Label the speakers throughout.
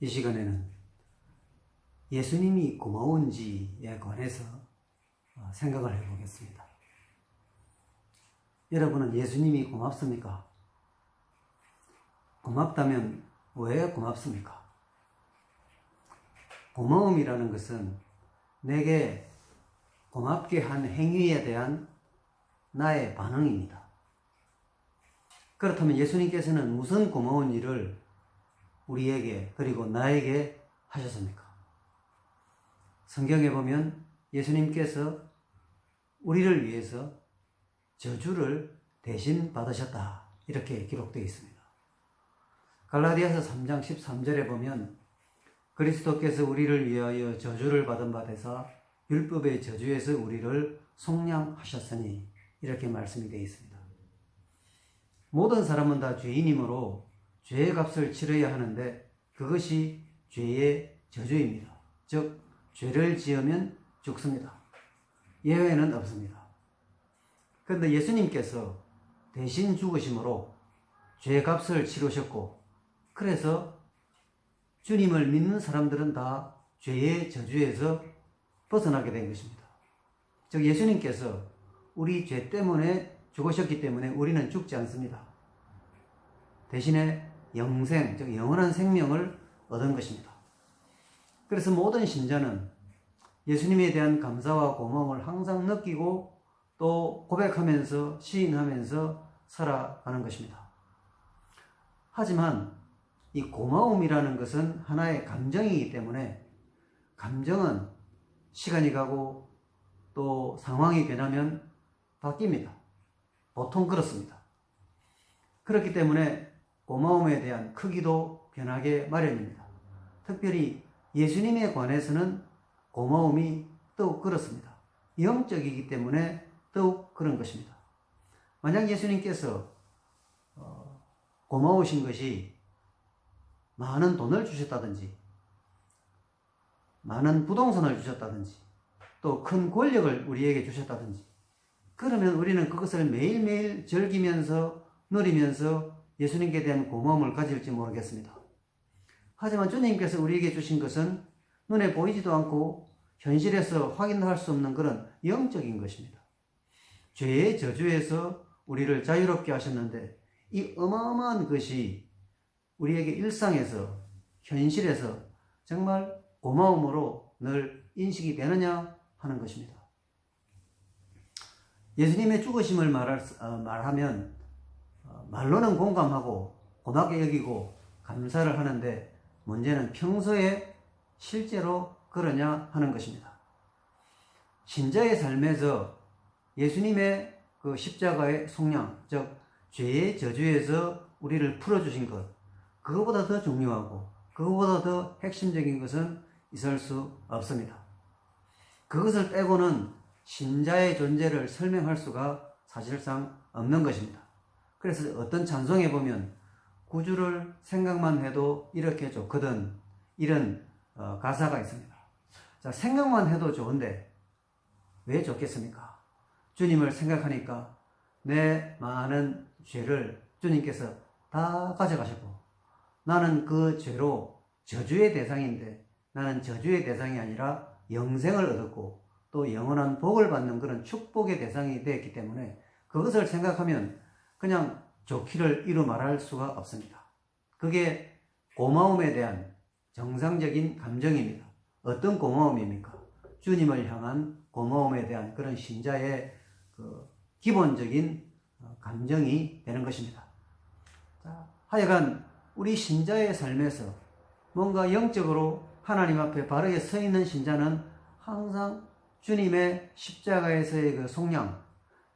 Speaker 1: 이 시간에는 예수님이 고마운지에 관해서 어, 생각을 해보겠습니다. 여러분은 예수님이 고맙습니까? 고맙다면 왜 고맙습니까? 고마움이라는 것은 내게 고맙게 한 행위에 대한 나의 반응입니다. 그렇다면 예수님께서는 무슨 고마운 일을 우리에게 그리고 나에게 하셨습니까? 성경에 보면 예수님께서 우리를 위해서 저주를 대신 받으셨다. 이렇게 기록되어 있습니다. 갈라디아서 3장 13절에 보면 그리스도께서 우리를 위하여 저주를 받은 바 되사 율법의 저주에서 우리를 속량하셨으니 이렇게 말씀이 되어 있습니다. 모든 사람은 다 죄인이므로 죄의 값을 치러야 하는데 그것이 죄의 저주입니다. 즉 죄를 지으면 죽습니다. 예외는 없습니다. 그런데 예수님께서 대신 죽으심으로 죄 값을 치르셨고 그래서 주님을 믿는 사람들은 다 죄의 저주에서 벗어나게 된 것입니다. 즉 예수님께서 우리 죄 때문에 죽으셨기 때문에 우리는 죽지 않습니다. 대신에 영생, 즉 영원한 생명을 얻은 것입니다. 그래서 모든 신자는 예수님에 대한 감사와 고마움을 항상 느끼고 또 고백하면서 시인하면서 살아가는 것입니다. 하지만 이 고마움이라는 것은 하나의 감정이기 때문에 감정은 시간이 가고 또 상황이 변하면 바뀝니다. 보통 그렇습니다. 그렇기 때문에 고마움에 대한 크기도 변하게 마련입니다. 특별히 예수님에 관해서는 고마움이 더욱 그렇습니다. 영적이기 때문에 더욱 그런 것입니다. 만약 예수님께서 어, 고마우신 것이 많은 돈을 주셨다든지, 많은 부동산을 주셨다든지, 또 큰 권력을 우리에게 주셨다든지, 그러면 우리는 그것을 매일매일 즐기면서 누리면서 예수님께 대한 고마움을 가질지 모르겠습니다. 하지만 주님께서 우리에게 주신 것은 눈에 보이지도 않고 현실에서 확인할 수 없는 그런 영적인 것입니다. 죄의 저주에서 우리를 자유롭게 하셨는데 이 어마어마한 것이 우리에게 일상에서 현실에서 정말 고마움으로 늘 인식이 되느냐 하는 것입니다. 예수님의 죽으심을 말할, 어, 말하면 어, 말로는 공감하고 고맙게 여기고 감사를 하는데 문제는 평소에 실제로 그러냐 하는 것입니다. 신자의 삶에서 예수님의 그 십자가의 속량, 즉 죄의 저주에서 우리를 풀어주신 것, 그것보다 더 중요하고 그것보다 더 핵심적인 것은 있을 수 없습니다. 그것을 빼고는 신자의 존재를 설명할 수가 사실상 없는 것입니다. 그래서 어떤 찬송에 보면 구주를 생각만 해도 이렇게 좋거든. 이런 어, 가사가 있습니다. 자, 생각만 해도 좋은데 왜 좋겠습니까? 주님을 생각하니까 내 많은 죄를 주님께서 다 가져가셨고 나는 그 죄로 저주의 대상인데 나는 저주의 대상이 아니라 영생을 얻었고 또 영원한 복을 받는 그런 축복의 대상이 되었기 때문에 그것을 생각하면 그냥 좋기를 이루 말할 수가 없습니다. 그게 고마움에 대한 정상적인 감정입니다. 어떤 고마움입니까? 주님을 향한 고마움에 대한 그런 신자의 그 기본적인 어, 감정이 되는 것입니다. 자, 하여간 우리 신자의 삶에서 뭔가 영적으로 하나님 앞에 바르게 서 있는 신자는 항상 주님의 십자가에서의 그 속량,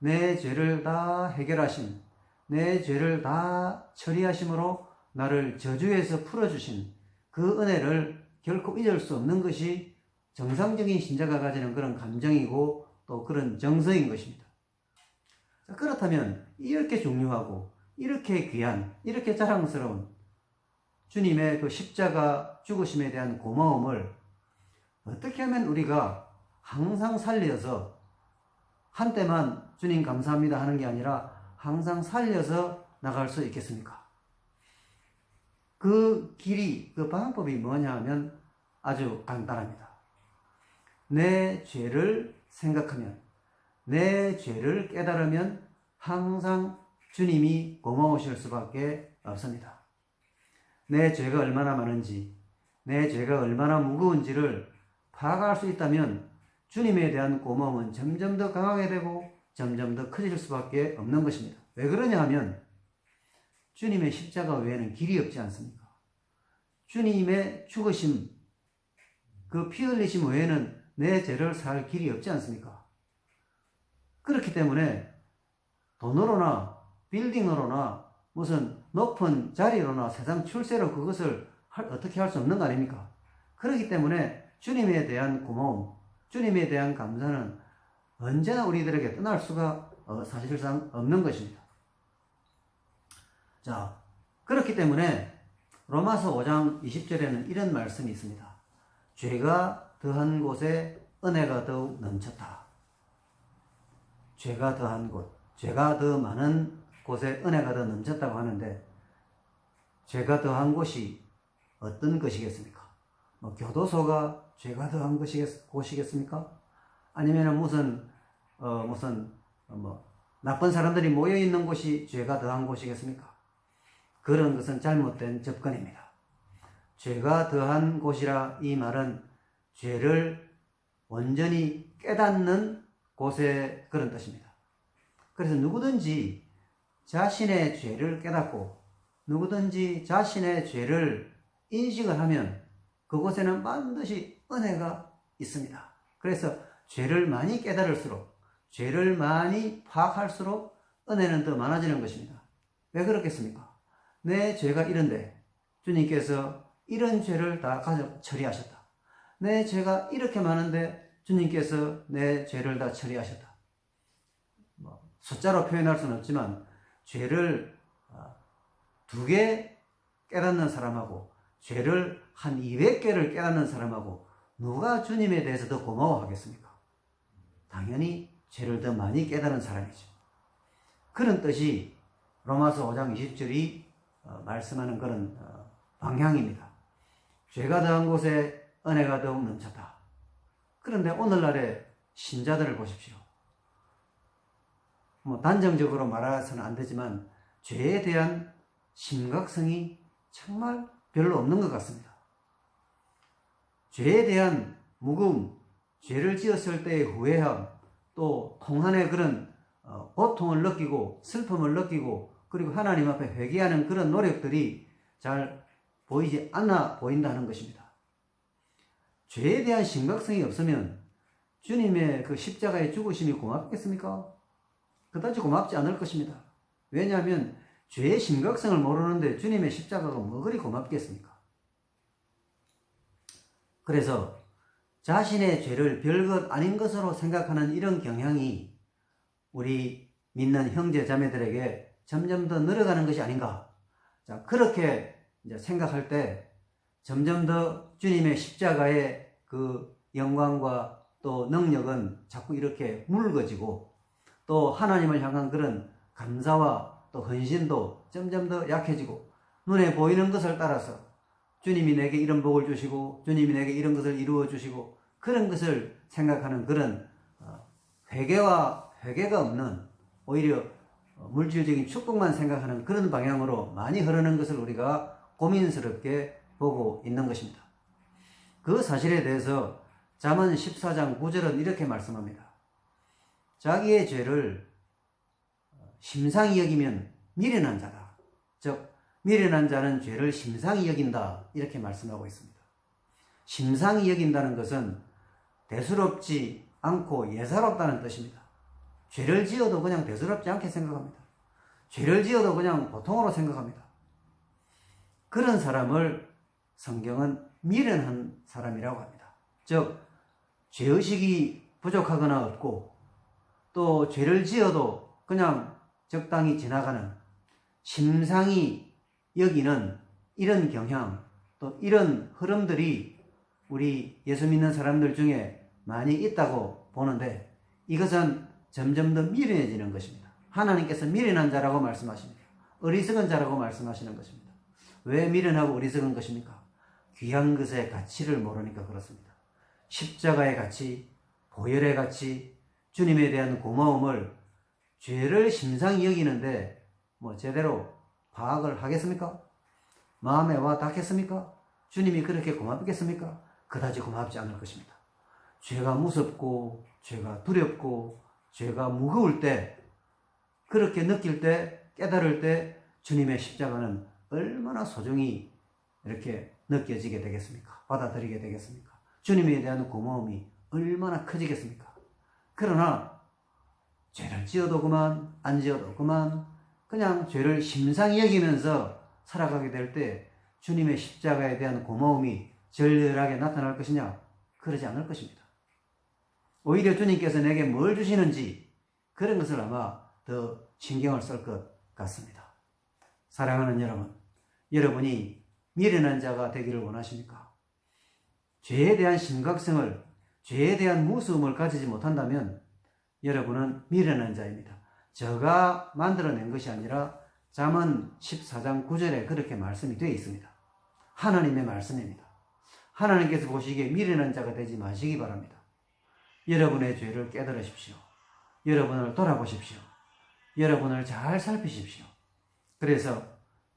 Speaker 1: 내 죄를 다 해결하신 내 죄를 다 처리하심으로 나를 저주에서 풀어주신 그 은혜를 결코 잊을 수 없는 것이 정상적인 신자가 가지는 그런 감정이고 또 그런 정서인 것입니다. 그렇다면 이렇게 중요하고 이렇게 귀한, 이렇게 자랑스러운 주님의 그 십자가 죽으심에 대한 고마움을 어떻게 하면 우리가 항상 살려서 한때만 주님 감사합니다 하는 게 아니라 항상 살려서 나갈 수 있겠습니까? 그 길이, 그 방법이 뭐냐 하면 아주 간단합니다. 내 죄를 생각하면, 내 죄를 깨달으면 항상 주님이 고마우실 수밖에 없습니다. 내 죄가 얼마나 많은지, 내 죄가 얼마나 무거운지를 파악할 수 있다면 주님에 대한 고마움은 점점 더 강하게 되고 점점 더 커질 수밖에 없는 것입니다. 왜 그러냐 하면 주님의 십자가 외에는 길이 없지 않습니까? 주님의 죽으심, 그 피 흘리심 외에는 내 죄를 살 길이 없지 않습니까? 그렇기 때문에 돈으로나 빌딩으로나 무슨 높은 자리로나 세상 출세로 그것을 할- 어떻게 할 수 없는 거 아닙니까? 그렇기 때문에 주님에 대한 고마움, 주님에 대한 감사는 언제나 우리들에게 떠날 수가 어, 사실상 없는 것입니다. 자, 그렇기 때문에 로마서 5장 20절에는 이런 말씀이 있습니다. 죄가 더한 곳에 은혜가 더욱 넘쳤다. 죄가 더한 곳, 죄가 더 많은 곳에 은혜가 더 넘쳤다고 하는데 죄가 더한 곳이 어떤 것이겠습니까? 뭐 교도소가 죄가 더한 것이겠, 곳이겠습니까? 아니면 무슨 어, 무슨 어, 뭐 나쁜 사람들이 모여 있는 곳이 죄가 더한 곳이겠습니까? 그런 것은 잘못된 접근입니다. 죄가 더한 곳이라 이 말은 죄를 온전히 깨닫는 곳의 그런 뜻입니다. 그래서 누구든지 자신의 죄를 깨닫고 누구든지 자신의 죄를 인식을 하면 그곳에는 반드시 은혜가 있습니다. 그래서 죄를 많이 깨달을수록 죄를 많이 파악할수록 은혜는 더 많아지는 것입니다. 왜 그렇겠습니까? 내 죄가 이런데 주님께서 이런 죄를 다 가져 처리하셨다. 내 죄가 이렇게 많은데 주님께서 내 죄를 다 처리하셨다. 뭐 숫자로 표현할 수는 없지만 죄를 아, 두개 깨닫는 사람하고 죄를 한 200개를 깨닫는 사람하고 누가 주님에 대해서 더 고마워하겠습니까? 당연히 죄를 더 많이 깨달은 사람이죠. 그런 뜻이 로마서 5장 20절이 어, 말씀하는 그런 어, 방향입니다. 죄가 더한 곳에 은혜가 더욱 넘쳤다. 그런데 오늘날의 신자들을 보십시오. 뭐 단정적으로 말해서는 안 되지만 죄에 대한 심각성이 정말 별로 없는 것 같습니다. 죄에 대한 무거움, 죄를 지었을 때의 후회함, 또 통한의 그런 어, 고통을 느끼고 슬픔을 느끼고 그리고 하나님 앞에 회개하는 그런 노력들이 잘 보이지 않아 보인다는 것입니다. 죄에 대한 심각성이 없으면 주님의 그 십자가의 죽으심이 고맙겠습니까? 그다지 고맙지 않을 것입니다. 왜냐하면 죄의 심각성을 모르는데 주님의 십자가가 뭐 그리 고맙겠습니까? 그래서 자신의 죄를 별것 아닌 것으로 생각하는 이런 경향이 우리 믿는 형제 자매들에게 점점 더 늘어가는 것이 아닌가. 자, 그렇게 이제 생각할 때 점점 더 주님의 십자가의 그 영광과 또 능력은 자꾸 이렇게 묽어지고 또 하나님을 향한 그런 감사와 또 헌신도 점점 더 약해지고 눈에 보이는 것을 따라서 주님이 내게 이런 복을 주시고 주님이 내게 이런 것을 이루어 주시고 그런 것을 생각하는 그런 어, 회개와 회개가 없는 오히려 어, 물질적인 축복만 생각하는 그런 방향으로 많이 흐르는 것을 우리가 고민스럽게 보고 있는 것입니다. 그 사실에 대해서 잠언 14장 9절은 이렇게 말씀합니다. 자기의 죄를 심상히 여기면 미련한 자다. 즉 미련한 자는 죄를 심상히 여긴다. 이렇게 말씀하고 있습니다. 심상히 여긴다는 것은 대수롭지 않고 예사롭다는 뜻입니다. 죄를 지어도 그냥 대수롭지 않게 생각합니다. 죄를 지어도 그냥 보통으로 생각합니다. 그런 사람을 성경은 미련한 사람이라고 합니다. 즉, 죄의식이 부족하거나 없고, 또 죄를 지어도 그냥 적당히 지나가는 심상히 여기는 이런 경향, 또 이런 흐름들이 우리 예수 믿는 사람들 중에 많이 있다고 보는데 이것은 점점 더 미련해지는 것입니다. 하나님께서 미련한 자라고 말씀하십니다. 어리석은 자라고 말씀하시는 것입니다. 왜 미련하고 어리석은 것입니까? 귀한 것의 가치를 모르니까 그렇습니다. 십자가의 가치, 보혈의 가치, 주님에 대한 고마움을 죄를 심상히 여기는데 뭐 제대로 파악을 하겠습니까? 마음에 와 닿겠습니까? 주님이 그렇게 고맙겠습니까? 그다지 고맙지 않을 것입니다. 죄가 무섭고 죄가 두렵고 죄가 무거울 때 그렇게 느낄 때 깨달을 때 주님의 십자가는 얼마나 소중히 이렇게 느껴지게 되겠습니까? 받아들이게 되겠습니까? 주님에 대한 고마움이 얼마나 커지겠습니까? 그러나 죄를 지어도 그만 안 지어도 그만 그냥 죄를 심상히 여기면서 살아가게 될 때 주님의 십자가에 대한 고마움이 절절하게 나타날 것이냐? 그러지 않을 것입니다. 오히려 주님께서 내게 뭘 주시는지 그런 것을 아마 더 신경을 쓸 것 같습니다. 사랑하는 여러분, 여러분이 미련한 자가 되기를 원하십니까? 죄에 대한 심각성을, 죄에 대한 무서움을 가지지 못한다면 여러분은 미련한 자입니다. 저가 만들어낸 것이 아니라 잠언 14장 9절에 그렇게 말씀이 되어 있습니다. 하나님의 말씀입니다. 하나님께서 보시기에 미련한 자가 되지 마시기 바랍니다. 여러분의 죄를 깨달으십시오. 여러분을 돌아보십시오. 여러분을 잘 살피십시오. 그래서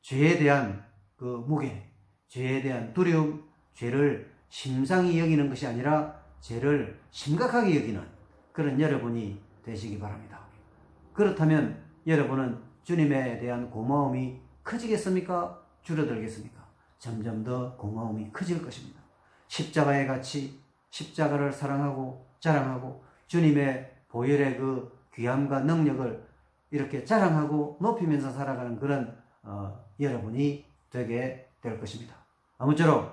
Speaker 1: 죄에 대한 그 무게, 죄에 대한 두려움, 죄를 심상히 여기는 것이 아니라 죄를 심각하게 여기는 그런 여러분이 되시기 바랍니다. 그렇다면 여러분은 주님에 대한 고마움이 커지겠습니까? 줄어들겠습니까? 점점 더 고마움이 커질 것입니다. 십자가의 가치, 십자가를 사랑하고 자랑하고 주님의 보혈의 그 귀함과 능력을 이렇게 자랑하고 높이면서 살아가는 그런 어, 여러분이 되게 될 것입니다. 아무쪼록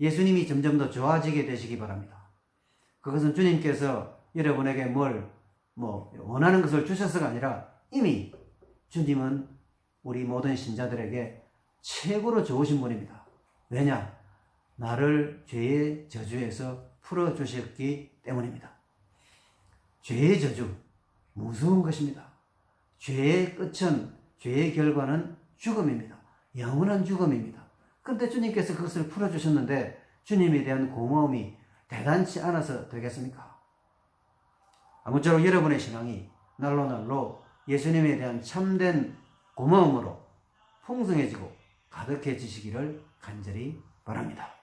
Speaker 1: 예수님이 점점 더 좋아지게 되시기 바랍니다. 그것은 주님께서 여러분에게 뭘, 뭐, 원하는 것을 주셔서가 아니라 이미 주님은 우리 모든 신자들에게 최고로 좋으신 분입니다. 왜냐? 나를 죄의 저주에서 풀어 주셨기 때문입니다. 죄의 저주, 무서운 것입니다. 죄의 끝은, 죄의 결과는 죽음입니다. 영원한 죽음입니다. 그런데 주님께서 그것을 풀어 주셨는데 주님에 대한 고마움이 대단치 않아서 되겠습니까? 아무쪼록 여러분의 신앙이 날로 날로 예수님에 대한 참된 고마움으로 풍성해지고 가득해지시기를 간절히 바랍니다.